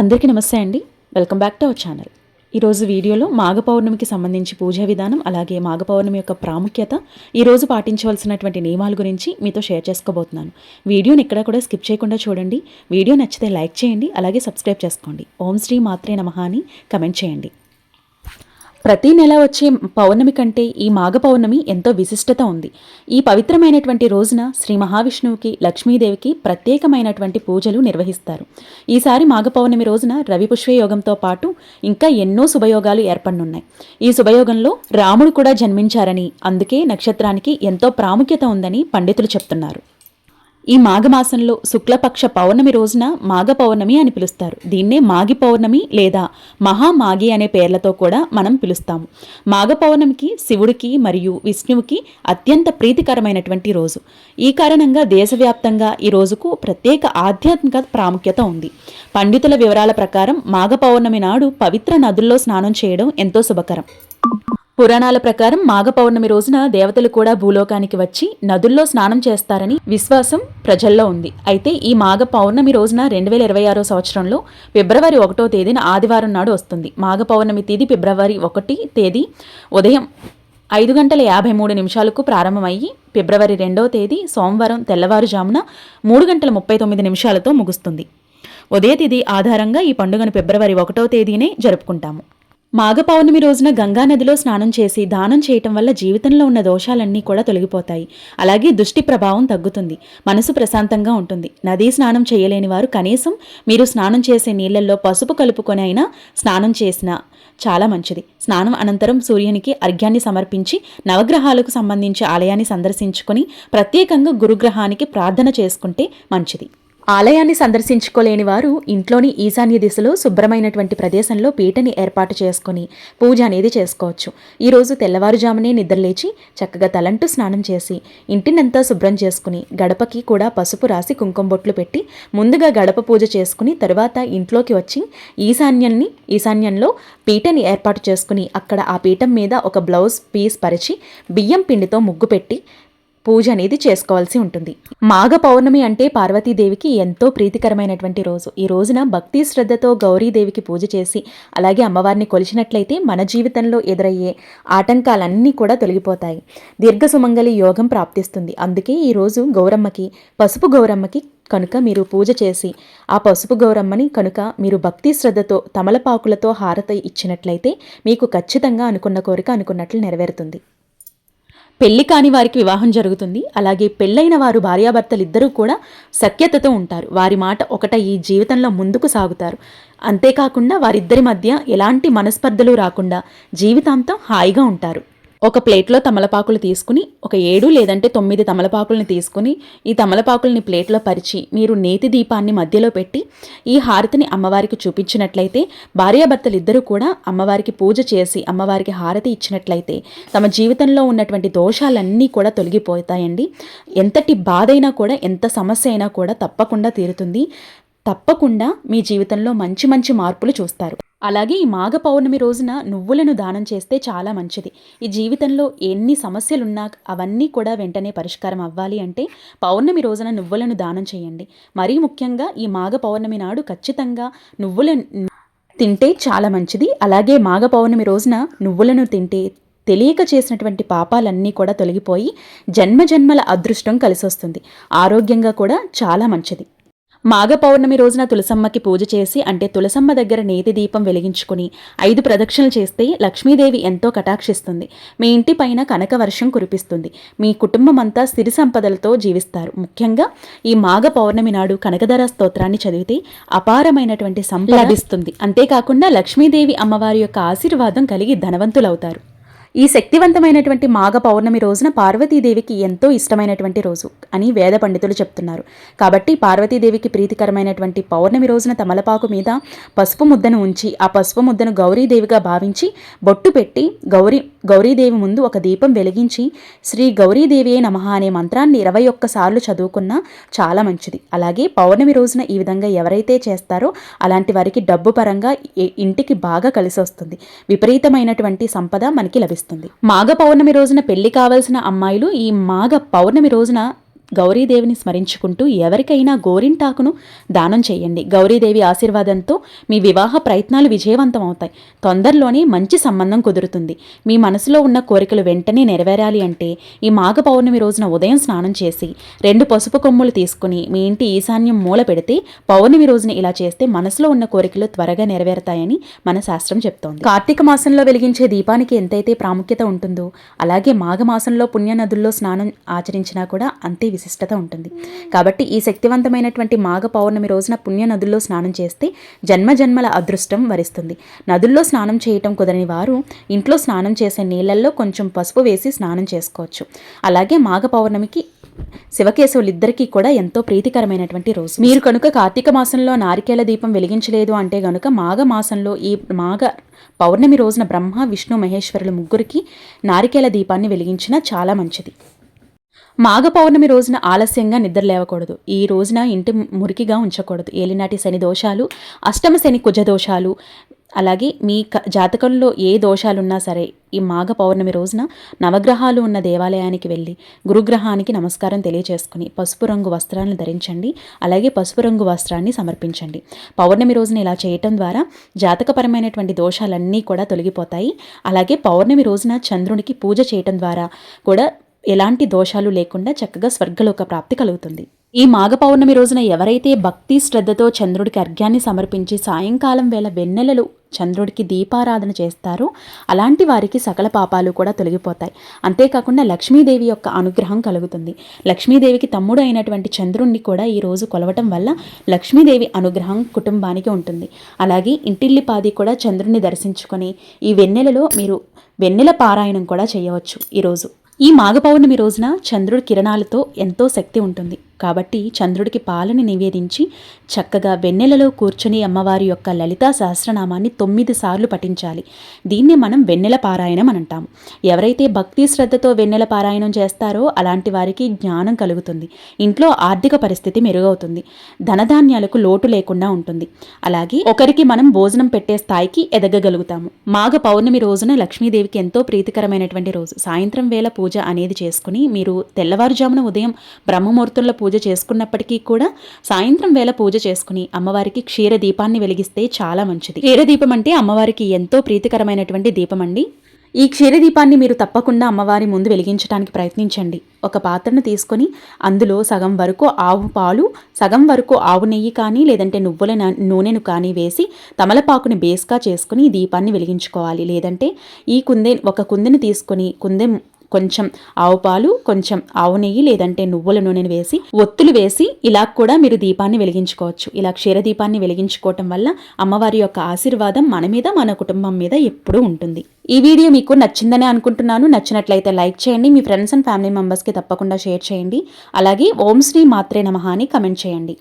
అందరికీ నమస్తే అండి. Welcome back to our channel ఈరోజు వీడియోలో మాఘ పౌర్ణమికి సంబంధించి పూజా విధానం అలాగే మాఘ పౌర్ణమి యొక్క ప్రాముఖ్యత ఈరోజు పాటించవలసినటువంటి నియమాల గురించి మీతో షేర్ చేసుకోబోతున్నాను. వీడియోని ఎక్కడ కూడా స్కిప్ చేయకుండా చూడండి. వీడియో నచ్చితే లైక్ చేయండి అలాగే సబ్స్క్రైబ్ చేసుకోండి. ఓం శ్రీ మాత్రే నమః అని కమెంట్ చేయండి. ప్రతి నెల వచ్చే పౌర్ణమి కంటే ఈ మాఘ పౌర్ణమి ఎంతో విశిష్టత ఉంది. ఈ పవిత్రమైనటువంటి రోజున శ్రీ మహావిష్ణువుకి లక్ష్మీదేవికి ప్రత్యేకమైనటువంటి పూజలు నిర్వహిస్తారు. ఈసారి మాఘ పౌర్ణమి రోజున రవి పుష్పయోగంతో పాటు ఇంకా ఎన్నో శుభయోగాలు ఏర్పడనున్నాయి. ఈ శుభయోగంలో రాముడు కూడా జన్మించారని అందుకే నక్షత్రానికి ఎంతో ప్రాముఖ్యత ఉందని పండితులు చెప్తున్నారు. ఈ మాఘమాసంలో శుక్లపక్ష పౌర్ణమి రోజున మాఘ పౌర్ణమి అని పిలుస్తారు. దీన్నే మాగి పౌర్ణమి లేదా మహామాగి అనే పేర్లతో కూడా మనం పిలుస్తాము మాఘ పౌర్ణమికి శివుడికి మరియు విష్ణువుకి అత్యంత ప్రీతికరమైనటువంటి రోజు. ఈ కారణంగా దేశవ్యాప్తంగా ఈ రోజుకు ప్రత్యేక ఆధ్యాత్మిక ప్రాముఖ్యత ఉంది. పండితుల వివరాల ప్రకారం మాఘ పౌర్ణమి నాడు పవిత్ర నదుల్లో స్నానం చేయడం ఎంతో శుభకరం. పురాణాల ప్రకారం మాఘ పౌర్ణమి రోజున దేవతలు కూడా భూలోకానికి వచ్చి నదుల్లో స్నానం చేస్తారని విశ్వాసం ప్రజల్లో ఉంది. అయితే ఈ మాఘ పౌర్ణమి రోజున రెండు వేల ఇరవై ఆరో సంవత్సరంలో ఫిబ్రవరి ఒకటో తేదీన ఆదివారం నాడు వస్తుంది. మాఘ పౌర్ణమి తేదీ ఫిబ్రవరి ఒకటి తేదీ ఉదయం ఐదు గంటల యాభై మూడు నిమిషాలకు ప్రారంభమయ్యి ఫిబ్రవరి రెండో తేదీ సోమవారం తెల్లవారుజామున మూడు గంటల ముప్పై తొమ్మిది నిమిషాలతో ముగుస్తుంది. ఉదయ తిథి ఆధారంగా ఈ పండుగను ఫిబ్రవరి ఒకటో తేదీనే జరుపుకుంటాము. మాఘ పౌర్ణమి రోజున గంగా నదిలో స్నానం చేసి దానం చేయటం వల్ల జీవితంలో ఉన్న దోషాలన్నీ కూడా తొలగిపోతాయి. అలాగే దుష్టి ప్రభావం తగ్గుతుంది. మనసు ప్రశాంతంగా ఉంటుంది. నదీ స్నానం చేయలేని వారు కనీసం మీరు స్నానం చేసే నీళ్ళలో పసుపు కలుపుకొని అయినా స్నానం చేసినా చాలా మంచిది. స్నానం అనంతరం సూర్యునికి అర్ఘ్యాన్ని సమర్పించి నవగ్రహాలకు సంబంధించి ఆలయాన్ని సందర్శించుకొని ప్రత్యేకంగా గురుగ్రహానికి ప్రార్థన చేసుకుంటే మంచిది. ఆలయాన్ని సందర్శించుకోలేని వారు ఇంట్లోని ఈశాన్య దిశలో శుభ్రమైనటువంటి ప్రదేశంలో పీటని ఏర్పాటు చేసుకుని పూజ అనేది చేసుకోవచ్చు. ఈరోజు తెల్లవారుజామునే నిద్రలేచి చక్కగా తలంటు స్నానం చేసి ఇంటినంతా శుభ్రం చేసుకుని గడపకి కూడా పసుపు రాసి కుంకుమ బొట్లు పెట్టి ముందుగా గడప పూజ చేసుకుని తరువాత ఇంట్లోకి వచ్చి ఈశాన్యాన్ని ఈశాన్యంలో పీటని ఏర్పాటు చేసుకుని అక్కడ ఆ పీఠం మీద ఒక బ్లౌజ్ పీస్ పరిచి బియ్యం పిండితో ముగ్గు పెట్టి పూజ అనేది చేసుకోవాల్సి ఉంటుంది. మాఘ పౌర్ణమి అంటే పార్వతీదేవికి ఎంతో ప్రీతికరమైనటువంటి రోజు. ఈ రోజున భక్తి శ్రద్ధతో గౌరీదేవికి పూజ చేసి అలాగే అమ్మవారిని కొలిచినట్లయితే మన జీవితంలో ఎదురయ్యే ఆటంకాలన్నీ కూడా తొలగిపోతాయి. దీర్ఘ సుమంగళి యోగం ప్రాప్తిస్తుంది. అందుకే ఈ రోజు గౌరమ్మకి పసుపు గౌరమ్మకి కనుక మీరు పూజ చేసి ఆ పసుపు గౌరమ్మని కనుక మీరు భక్తి శ్రద్ధతో తమలపాకులతో హారత ఇచ్చినట్లయితే మీకు ఖచ్చితంగా అనుకున్న కోరిక అనుకున్నట్లు నెరవేరుతుంది. పెళ్ళి కాని వారికి వివాహం జరుగుతుంది. అలాగే పెళ్ళైన వారు భార్యాభర్తలు ఇద్దరూ కూడా సఖ్యతతో ఉంటారు. వారి మాట ఒకట ఈ జీవితంలో ముందుకు సాగుతారు. అంతేకాకుండా వారిద్దరి మధ్య ఎలాంటి మనస్పర్ధలు రాకుండా జీవితాంతం హాయిగా ఉంటారు. ఒక ప్లేట్లో తమలపాకులు తీసుకుని ఒక ఏడు లేదంటే తొమ్మిది తమలపాకుల్ని తీసుకుని ఈ తమలపాకుల్ని ప్లేట్లో పరిచి మీరు నేతి దీపాన్ని మధ్యలో పెట్టి ఈ హారతిని అమ్మవారికి చూపించినట్లయితే భార్యాభర్తలు ఇద్దరూ కూడా అమ్మవారికి పూజ చేసి అమ్మవారికి హారతి ఇచ్చినట్లయితే తమ జీవితంలో ఉన్నటువంటి దోషాలన్నీ కూడా తొలగిపోతాయండి. ఎంతటి బాధ అయినా కూడా ఎంత సమస్య అయినా కూడా తప్పకుండా తీరుతుంది. తప్పకుండా మీ జీవితంలో మంచి మంచి మార్పులు చూస్తారు. అలాగే ఈ మాఘ పౌర్ణమి రోజున నువ్వులను దానం చేస్తే చాలా మంచిది. ఈ జీవితంలో ఎన్ని సమస్యలున్నా అవన్నీ కూడా వెంటనే పరిష్కారం అవ్వాలి అంటే పౌర్ణమి రోజున నువ్వులను దానం చేయండి. మరీ ముఖ్యంగా ఈ మాఘ పౌర్ణమి నాడు ఖచ్చితంగా నువ్వుల తింటే చాలా మంచిది. అలాగే మాఘ పౌర్ణమి రోజున నువ్వులను తింటే తెలియక చేసినటువంటి పాపాలన్నీ కూడా తొలగిపోయి జన్మ జన్మల అదృష్టం కలిసొస్తుంది. ఆరోగ్యంగా కూడా చాలా మంచిది. మాఘ పౌర్ణమి రోజున తులసమ్మకి పూజ చేసి అంటే తులసమ్మ దగ్గర నేతి దీపం వెలిగించుకుని ఐదు ప్రదక్షిణలు చేస్తే లక్ష్మీదేవి ఎంతో కటాక్షిస్తుంది. మీ ఇంటి పైన కనక వర్షం కురిపిస్తుంది. మీ కుటుంబం అంతా సిరి సంపదలతో జీవిస్తారు. ముఖ్యంగా ఈ మాఘ పౌర్ణమి నాడు కనకధర స్తోత్రాన్ని చదివితే అపారమైనటువంటి సంపద లభిస్తుంది. అంతేకాకుండా లక్ష్మీదేవి అమ్మవారి యొక్క ఆశీర్వాదం కలిగి ధనవంతులవుతారు. ఈ శక్తివంతమైనటువంటి మాఘ పౌర్ణమి రోజున పార్వతీదేవికి ఎంతో ఇష్టమైనటువంటి రోజు అని వేద పండితులు చెప్తున్నారు. కాబట్టి పార్వతీదేవికి ప్రీతికరమైనటువంటి పౌర్ణమి రోజున తమలపాకు మీద పసుపు ముద్దను ఉంచి ఆ పసుపు ముద్దను గౌరీదేవిగా భావించి బొట్టు పెట్టి గౌరీ గౌరీదేవి ముందు ఒక దీపం వెలిగించి శ్రీ గౌరీదేవియే నమః అనే మంత్రాన్ని ఇరవై ఒక్కసార్లు చదువుకున్నా చాలా మంచిది. అలాగే పౌర్ణమి రోజున ఈ విధంగా ఎవరైతే చేస్తారో అలాంటి వారికి డబ్బు పరంగా ఇంటికి బాగా కలిసి వస్తుంది విపరీతమైనటువంటి సంపద మనకి లభిస్తుంది. మాఘ పౌర్ణమి రోజున పెళ్ళి కావాల్సిన అమ్మాయిలు ఈ మాఘ పౌర్ణమి రోజున గౌరీదేవిని స్మరించుకుంటూ ఎవరికైనా గోరింటాకును దానం చేయండి. గౌరీదేవి ఆశీర్వాదంతో మీ వివాహ ప్రయత్నాలు విజయవంతం అవుతాయి తొందరలోనే మంచి సంబంధం కుదురుతుంది. మీ మనసులో ఉన్న కోరికలు వెంటనే నెరవేరాలి అంటే ఈ మాఘ పౌర్ణమి రోజున ఉదయం స్నానం చేసి రెండు పసుపు కొమ్ములు తీసుకుని మీ ఇంటి ఈశాన్యం మూల పెడితే పౌర్ణమి రోజున ఇలా చేస్తే మనసులో ఉన్న కోరికలు త్వరగా నెరవేరుతాయని మన శాస్త్రం చెప్తోంది. కార్తీక మాసంలో వెలిగించే దీపానికి ఎంతైతే ప్రాముఖ్యత ఉంటుందో అలాగే మాఘ మాసంలో పుణ్య నదుల్లో స్నానం ఆచరించినా కూడా అంతే విశిష్టత ఉంటుంది. కాబట్టి ఈ శక్తివంతమైనటువంటి మాఘ పౌర్ణమి రోజున పుణ్య నదుల్లో స్నానం చేస్తే జన్మ జన్మల అదృష్టం వరిస్తుంది. నదుల్లో స్నానం చేయటం కుదరని వారు ఇంట్లో స్నానం చేసే నీళ్ళల్లో కొంచెం పసుపు వేసి స్నానం చేసుకోవచ్చు. అలాగే మాఘ పౌర్ణమికి శివకేశవులిద్దరికీ కూడా ఎంతో ప్రీతికరమైనటువంటి రోజు. మీరు కనుక కార్తీక మాసంలో నారికేల దీపం వెలిగించలేదు అంటే గనుక మాఘ మాసంలో ఈ మాఘ పౌర్ణమి రోజున బ్రహ్మ విష్ణు మహేశ్వరులు ముగ్గురికి నారికేల దీపాన్ని వెలిగించినా చాలా మంచిది. మాఘ పౌర్ణమి రోజున ఆలస్యంగా నిద్ర లేవకూడదు. ఈ రోజున ఇంటి మురికిగా ఉంచకూడదు. ఏలినాటి శని దోషాలు అష్టమ శని కుజ దోషాలు అలాగే మీ క జాతకంలో ఏ దోషాలున్నా సరే ఈ మాఘ పౌర్ణమి రోజున నవగ్రహాలు ఉన్న దేవాలయానికి వెళ్ళి గురుగ్రహానికి నమస్కారం తెలియచేసుకుని పసుపు రంగు వస్త్రాలను ధరించండి. అలాగే పసుపు రంగు వస్త్రాన్ని సమర్పించండి. పౌర్ణమి రోజున ఇలా చేయటం ద్వారా జాతకపరమైనటువంటి దోషాలన్నీ కూడా తొలగిపోతాయి. అలాగే పౌర్ణమి రోజున చంద్రునికి పూజ చేయటం ద్వారా కూడా ఎలాంటి దోషాలు లేకుండా చక్కగా స్వర్గలోక ప్రాప్తి కలుగుతుంది. ఈ మాఘ పౌర్ణమి రోజున ఎవరైతే భక్తి శ్రద్ధతో చంద్రుడికి అర్ఘ్యాన్ని సమర్పించి సాయంకాలం వేళ వెన్నెలలు చంద్రుడికి దీపారాధన చేస్తారో అలాంటి వారికి సకల పాపాలు కూడా తొలగిపోతాయి. అంతేకాకుండా లక్ష్మీదేవి యొక్క అనుగ్రహం కలుగుతుంది. లక్ష్మీదేవికి తమ్ముడు అయినటువంటి చంద్రుణ్ణి కూడా ఈ రోజు కొలవటం వల్ల లక్ష్మీదేవి అనుగ్రహం కుటుంబానికి ఉంటుంది. అలాగే ఇంటిల్లిపాది కూడా చంద్రుణ్ణి దర్శించుకొని ఈ వెన్నెలలో మీరు వెన్నెల పారాయణం కూడా చేయవచ్చు ఈరోజు ఈ మాఘ పౌర్ణమి రోజున చంద్రుడి కిరణాలతో ఎంతో శక్తి ఉంటుంది. కాబట్టి చంద్రుడికి పాలని నివేదించి చక్కగా వెన్నెలలో కూర్చుని అమ్మవారి యొక్క లలితా సహస్రనామాన్ని తొమ్మిది సార్లు పఠించాలి. దీన్ని మనం వెన్నెల పారాయణం అని అంటాము. ఎవరైతే భక్తి శ్రద్ధతో వెన్నెల పారాయణం చేస్తారో అలాంటి వారికి జ్ఞానం కలుగుతుంది. ఇంట్లో ఆర్థిక పరిస్థితి మెరుగవుతుంది. ధనధాన్యాలకు లోటు లేకుండా ఉంటుంది. అలాగే ఒకరికి మనం భోజనం పెట్టే స్థాయికి ఎదగగలుగుతాము. మాఘ పౌర్ణమి రోజున లక్ష్మీదేవికి ఎంతో ప్రీతికరమైనటువంటి రోజు. సాయంత్రం వేళ పూజ అనేది చేసుకుని మీరు తెల్లవారుజామున ఉదయం బ్రహ్మముహూర్తంలో పూజ పూజ చేసుకున్నప్పటికీ కూడా సాయంత్రం వేళ పూజ చేసుకుని అమ్మవారికి క్షీర దీపాన్ని వెలిగిస్తే చాలా మంచిది. క్షీర దీపం అంటే అమ్మవారికి ఎంతో ప్రీతికరమైనటువంటి దీపం అండి. ఈ క్షీరదీపాన్ని మీరు తప్పకుండా అమ్మవారి ముందు వెలిగించడానికి ప్రయత్నించండి. ఒక పాత్రను తీసుకొని అందులో సగం వరకు ఆవు పాలు సగం వరకు ఆవు నెయ్యి కానీ లేదంటే నువ్వుల నూనెను కానీ వేసి తమలపాకుని బేస్గా చేసుకుని ఈ దీపాన్ని వెలిగించుకోవాలి. లేదంటే ఈ కుందే ఒక కుందెను తీసుకొని కుందె కొంచెం ఆవు పాలు కొంచెం ఆవు నెయ్యి లేదంటే నువ్వుల నూనెను వేసి ఒత్తులు వేసి ఇలా కూడా మీరు దీపాన్ని వెలిగించుకోవచ్చు. ఇలా క్షీరదీపాన్ని వెలిగించుకోవటం వల్ల అమ్మవారి యొక్క ఆశీర్వాదం మన మీద మన కుటుంబం మీద ఎప్పుడూ ఉంటుంది. ఈ వీడియో మీకు నచ్చిందని అనుకుంటున్నాను. నచ్చినట్లయితే లైక్ చేయండి. మీ ఫ్రెండ్స్ అండ్ ఫ్యామిలీ మెంబర్స్కి తప్పకుండా షేర్ చేయండి. అలాగే ఓం శ్రీ మాత్రే నమః అని కమెంట్ చేయండి.